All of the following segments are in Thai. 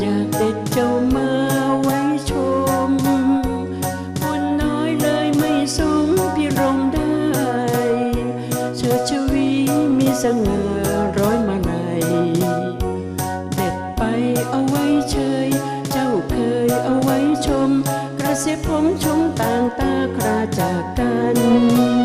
อยากเด็ดเจ้ามาไว้ชมบุญน้อยเลยไม่สมพิรมได้ เชิดชวีมีสง่าร้อยมาไหนเด็ดไปเอาไว้เชย เจ้าเคยเอาไว้ชม กระเสียผมชมต่างตาคราจากกัน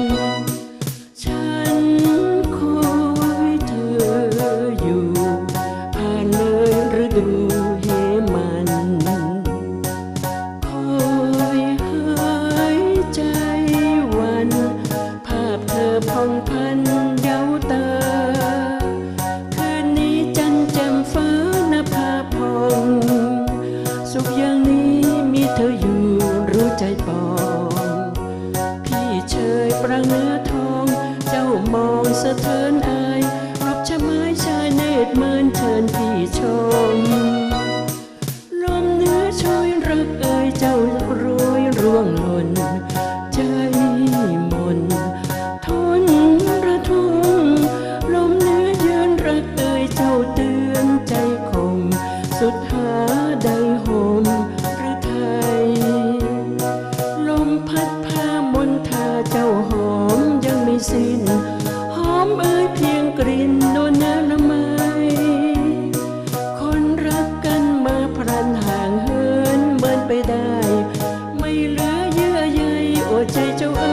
องเพิ่นเยาตอ คืนนี้จันจ่มฟ้านาพงสุขอย่างนี้มีเธออยู่รู้ใจปอง พี่เชยประเนื้อทอง เจ้ามองสะเทือน เหลือเยื่อใยโอ้ใจเจ้าเอ๋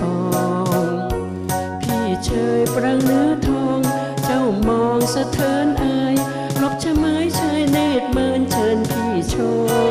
ปอง พี่เชยปรังเนื้อทอง เจ้ามองสะเทินอายลบชะไม้ชายเนตรเมินเชิญพี่ชม